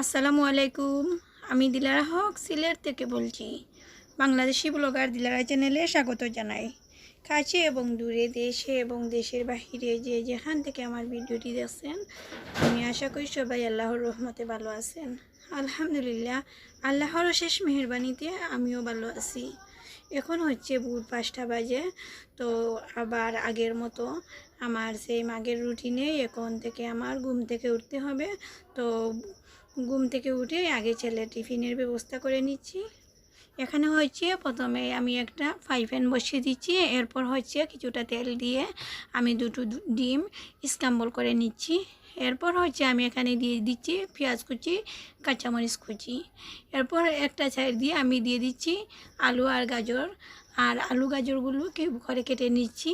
আসসালামু আলাইকুম। আমি দিলারা হক, সিলেট থেকে বলছি। বাংলাদেশি ব্লগার দিলারা চ্যানেলে স্বাগত জানাই। কাছে এবং দূরে দেশে এবং দেশের বাহিরে যে যেখান থেকে আমার ভিডিওটি দেখছেন, আমি আশা করি সবাই আল্লাহর রহমতে ভালো আছেন। আলহামদুলিল্লাহ, আল্লাহর শেষ মেহরবানিতে আমিও ভালো আছি। এখন হচ্ছে ভোর পাঁচটা বাজে, তো আবার আগের মতো আমার সেই মাগের রুটিনে এখন থেকে আমার ঘুম থেকে উঠতে হবে। তো ঘুম থেকে উঠে আগে ছেলে টিফিনের ব্যবস্থা করে নিচ্ছি। এখানে হচ্ছে প্রথমে আমি একটা ফ্রাই প্যান বসিয়ে দিচ্ছি, এরপর হচ্ছে কিছুটা তেল দিয়ে আমি দুটো ডিম স্ক্রাম্বল করে নিচ্ছি। এরপর হচ্ছে আমি এখানে দিয়ে দিচ্ছি পেঁয়াজ কুচি, কাঁচামরিচ কুচি। এরপর একটা সাইড দিয়ে আমি দিয়ে দিচ্ছি আলু আর গাজর। আর আলু গাজরগুলো করে কেটে নিচ্ছি।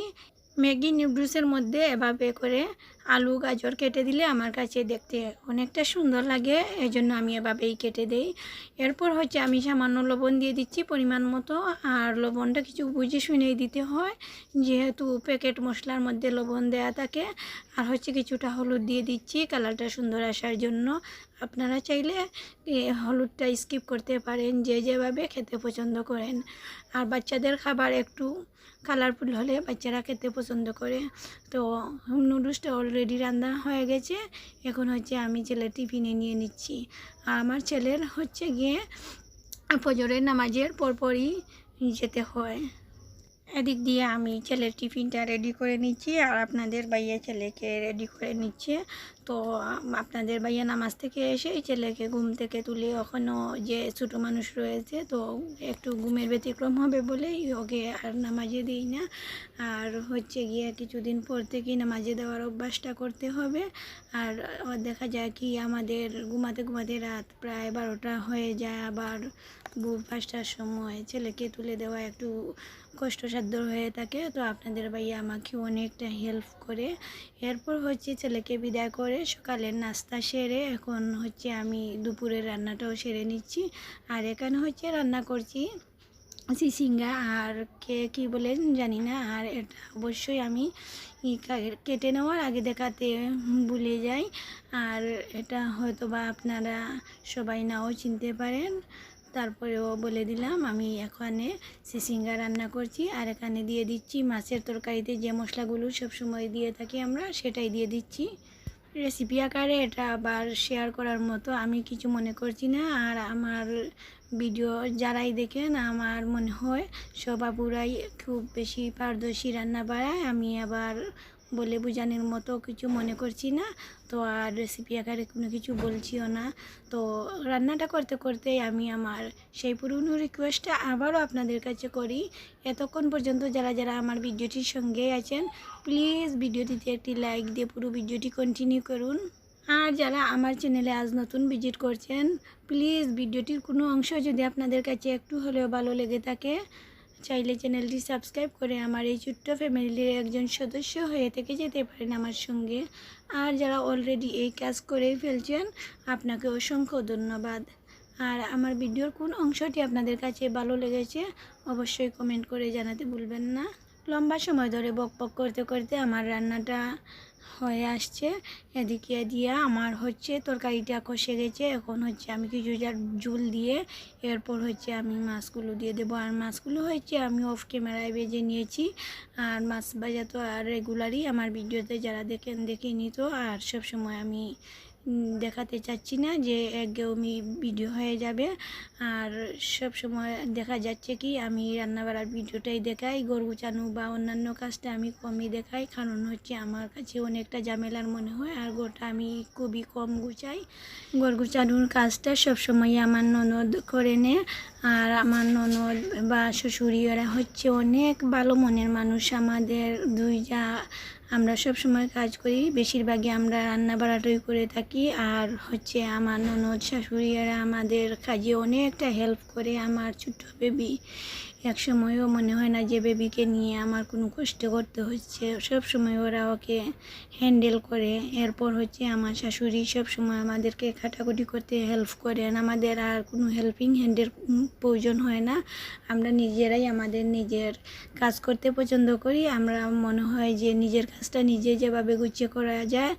ম্যাগি নুডলসের মধ্যে এভাবে করে আলু, গাজর কেটে দিলে আমার কাছে দেখতে অনেকটা সুন্দর লাগে। এই জন্য আমি এভাবেই কেটে দেই। এরপর হচ্ছে আমি সামান্য লবণ দিয়ে দিচ্ছি পরিমাণ মতো। আর লবণটা কিছু বুঝে শুনেই দিতে হয়, যেহেতু প্যাকেট মশলার মধ্যে লবণ দেয়া থাকে। আর হচ্ছে কিছুটা হলুদ দিয়ে দিচ্ছি, কালারটা সুন্দর আসার জন্য। আপনারা চাইলে হলুদটা স্কিপ করতে পারেন, যে যেভাবে খেতে পছন্দ করেন। আর বাচ্চাদের খাবার একটু কালারফুল হলে বাচ্চারা খেতে পছন্দ করে। তো নুডলসটা অলরেডি রান্না হয়ে গেছে। এখন হচ্ছে আমি ছেলের টিফিনে নিয়ে নিচ্ছি। আমার ছেলের হচ্ছে গিয়ে ফজরের নামাজের পরপরই যেতে হয়। এদিক দিয়ে আমি ছেলের টিফিনটা রেডি করে নিচ্ছি আর আপনাদের ভাইয়া ছেলেকে রেডি করে নিচ্ছে। তো আপনাদের ভাইয়া নামাজ থেকে এসে ছেলেকে ঘুম থেকে তুলে ওখানেও যে ছোটো মানুষ রয়েছে, তো একটু ঘুমের ব্যতিক্রম হবে বলেই ওকে আর নামাজে দিই না। আর হচ্ছে গিয়ে কিছুদিন পর থেকেই নামাজে দেওয়ার অভ্যাসটা করতে হবে। আর দেখা যায় কি আমাদের ঘুমাতে ঘুমাতে রাত প্রায় বারোটা হয়ে যায়, আবার ভোর পাঁচটার সময় ছেলেকে তুলে দেওয়া একটু কষ্টসাধ্য হয়ে থাকে। তো আপনাদের ভাইয়া আমাকে অনেকটা হেল্প করে। এরপর হচ্ছে ছেলেকে বিদায় করে সকালের নাস্তা সেরে এখন হচ্ছে আমি দুপুরের রান্নাটাও সেরে নিচ্ছি। আর এখানে হচ্ছে রান্না করছি সিসিঙ্গা আর কে কী বলেন জানি না। আর এটা অবশ্যই আমি কেটে নেওয়ার আগে দেখাতে ভুলে যাই। আর এটা হয়তো বা আপনারা সবাই নাও চিনতে পারেন। তারপরেও বলে দিলাম, আমি এখানে সিসিঙ্গা রান্না করছি আর এখানে দিয়ে দিচ্ছি মাছের তরকারিতে যে মশলাগুলো সবসময় দিয়ে থাকি আমরা সেটাই দিয়ে দিচ্ছি। রেসিপি আকারে এটা আবার শেয়ার করার মতো আমি কিছু মনে করছি না আর আমার ভিডিও যারাই দেখেন আমার মনে হয় সব আপুরাই খুব বেশি পারদর্শী রান্না বাড়ায় আমি আবার বলে বোঝানোর মতো কিছু মনে করছি না। তো আর রেসিপি আকারে কোনো কিছু বলছিও না। তো রান্নাটা করতে করতে আমি আমার সেই পুরনো রিকোয়েস্টটা আবারও আপনাদের কাছে করি। এতক্ষণ পর্যন্ত যারা যারা আমার ভিডিওটির সঙ্গে আছেন প্লিজ ভিডিওটিতে একটি লাইক দিয়ে পুরো ভিডিওটি কন্টিনিউ করুন। আর যারা আমার চ্যানেলে আজ নতুন ভিজিট করছেন প্লিজ ভিডিওটির কোনো অংশ যদি আপনাদের কাছে একটু হলেও ভালো লেগে থাকে চাইলে চ্যানেলটি সাবস্ক্রাইব করে আমার এই ছোট্ট ফ্যামিলির একজন সদস্য হয়ে থেকে যেতে পারেন আমার সঙ্গে। আর যারা অলরেডি এই কাজ করেই ফেলছেন, আপনাকে অসংখ্য ধন্যবাদ। আর আমার ভিডিওর কোন অংশটি আপনাদের কাছে ভালো লেগেছে, অবশ্যই কমেন্ট করে জানাতে ভুলবেন না। লম্বা সময় ধরে বক বক করতে করতে আমার রান্নাটা হয়ে আসছে। এদিকে দিয়ে আমার হচ্ছে তরকারিটা কষে গেছে। এখন হচ্ছে আমি কিছু যার জুল দিয়ে এরপর হচ্ছে আমি মাছগুলো দিয়ে দেবো। আর মাছগুলো হচ্ছে আমি অফ ক্যামেরায় বেজে নিয়েছি। আর মাছ বাজা তো আর রেগুলারই আমার ভিডিওতে যারা দেখেন, দেখে নিত। আর সবসময় আমি দেখাতে চাচ্ছি না যে একঘেয়েমি ভিডিও হয়ে যাবে। আর সব সময় দেখা যাচ্ছে কি, আমি রান্নাবাড়ার ভিডিওটাই দেখাই, গরু গুছানো বা অন্যান্য কাজটা আমি কমই দেখাই, কারণ হচ্ছে আমার কাছে অনেকটা ঝামেলার মনে হয়, আর গোটা আমি খুবই কম গুছাই। গরু গুছানোর কাজটা সবসময় আমার ননদ করে নে, আর আমার ননদ বা শ্বশুরি ওরা হচ্ছে অনেক ভালো মনের মানুষ। আমাদের দুই যা আমরা সব সময় কাজ করি। বেশিরভাগই আমরা রান্না বাড়াটাই করে থাকি। আর হচ্ছে আমার ননদ শাশুড়িরা আমাদের কাজে অনেকটা হেল্প করে। আমার ছোট্ট বেবি এক সময়ও মনে হয় না যে বেবিকে নিয়ে আমার কোনো কষ্ট করতে হচ্ছে। সব সময় ওরা ওকে হ্যান্ডেল করে। এরপর হচ্ছে আমার শাশুড়ি সব সময় আমাদেরকে খাটাকুটি করতে হেল্প করেন আমাদের আর কোনো হেল্পিং হ্যান্ডের প্রয়োজন হয় না। আমরা নিজেরাই আমাদের নিজের কাজ করতে পছন্দ করি। আমরা মনে হয় যে নিজের কাজটা নিজে যেভাবে গুছিয়ে করা যায়,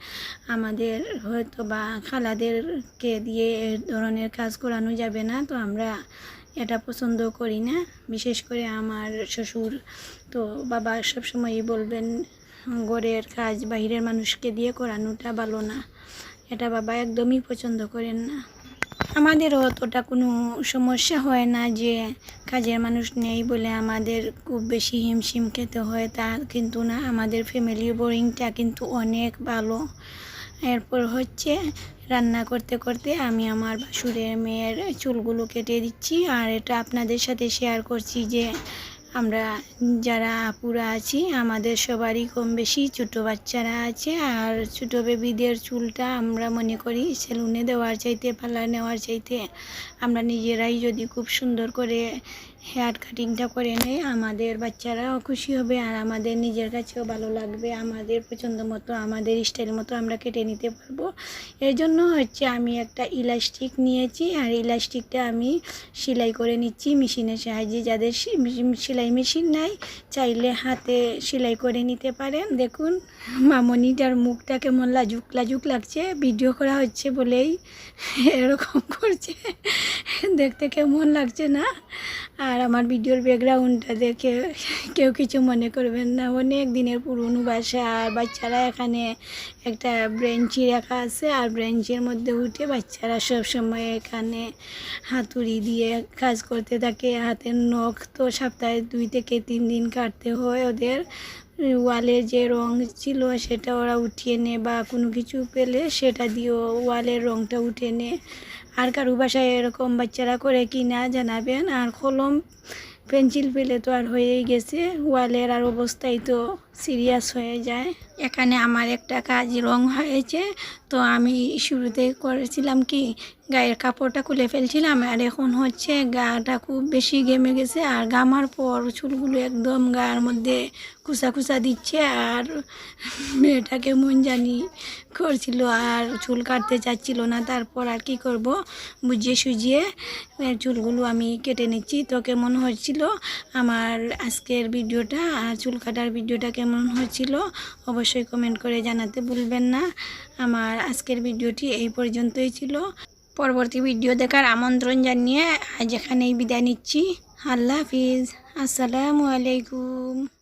আমাদের হয়তো বা খালাদেরকে দিয়ে এ ধরনের কাজ করানো যাবে না, তো আমরা এটা পছন্দ করি না। বিশেষ করে আমার শ্বশুর তো বাবা সবসময়ই বলবেন, ঘরের কাজ বাহিরের মানুষকে দিয়ে করানোটা ভালো না। এটা বাবা একদমই পছন্দ করেন না। আমাদেরও অতটা কোনো সমস্যা হয় না যে কাজের মানুষ নেই বলে আমাদের খুব বেশি হিমশিম খেতে হয়, তা কিন্তু না। আমাদের ফ্যামিলি বোরিংটা কিন্তু অনেক ভালো। এরপর হচ্ছে রান্না করতে করতে আমি আমার বাসুরের মেয়ের চুলগুলো কেটে দিচ্ছি। আর এটা আপনাদের সাথে শেয়ার করছি যে আমরা যারা পুরা আছি, আমাদের সবারই কম বেশি ছোটো বাচ্চারা আছে আর ছোটো বেবিদের চুলটা আমরা মনে করি সেলুনে দেওয়ার চাইতে পার্লার নেওয়ার চাইতে আমরা নিজেরাই যদি খুব সুন্দর করে হেয়ার কাটিংটা করে নেই আমাদের বাচ্চারাও খুশি হবে আর আমাদের নিজের কাছেও ভালো লাগবে। আমাদের পছন্দ মতো, আমাদের স্টাইল মতো আমরা কেটে নিতে পারব। এর জন্য হচ্ছে আমি একটা ইলাস্টিক নিয়েছি আর ইলাস্টিকটা আমি সেলাই করে নিচ্ছি মেশিনের সাহায্যে। যাদের সেলাই মেশিন নাই, চাইলে হাতে সেলাই করে নিতে পারেন। দেখুন, মামনিটার মুখটা কেমন লাজুক লাজুক লাগছে। ভিডিও করা হচ্ছে বলেই এরকম করছে। দেখতে কেমন লাগছে না? আর আমার ভিডিওর ব্যাকগ্রাউন্ডটা দেখে কেউ কিছু মনে করবেন না। অনেক দিনের পুরনো বাসা, আর বাচ্চারা এখানে একটা ব্রেঞ্চি রাখা আছে, আর ব্রেঞ্চের মধ্যে উঠে বাচ্চারা সব সময় এখানে হাতুড়ি দিয়ে কাজ করতে থাকে। হাতের নখ তো সপ্তাহে দুই থেকে তিন দিন কাটতে হয় ওদের। ওয়ালের যে রং ছিল সেটা ওরা উঠিয়ে নেয় বা কোনো কিছু পেলে সেটা দিয়েও ওয়ালের রংটা উঠে নেয়। আর কারু বাসায় এরকম বাচ্চারা করে কি না জানাবেন? আর কলম, পেন্সিল ফেলে তো আর হয়েই গেছে। ওয়ালের আর অবস্থাই তো সিরিয়াস হয়ে যায়। এখানে আমার একটা কাজ রং হয়েছে। তো আমি শুরুতে করেছিলাম কি, গায়ের কাপড়টা খুলে ফেলছিলাম আর এখন হচ্ছে গাটা খুব বেশি গেমে গেছে আর গামার পর চুলগুলো একদম গায়ের মধ্যে কুচা কুচা দিচ্ছে আর মেয়েটাকে মন জানি করছিল আর চুল কাটতে চাচ্ছিল না। তারপর আর কি করব? বুঝিয়ে সুজিয়ে চুলগুলো আমি কেটে নিচ্ছি। তো কেমন হচ্ছিল আমার আজকের ভিডিওটা আর চুল কাটার ভিডিওটা কেমন হচ্ছিল অবশ্যই কমেন্ট করে জানাতে ভুলবেন না। আমার আজকের ভিডিওটি এই পর্যন্তই ছিল। পরবর্তী ভিডিও দেখার আমন্ত্রণ জানিয়ে আজ এখানেই বিদায় নিচ্ছি। আল্লাহ হাফিজ। আসসালামু আলাইকুম।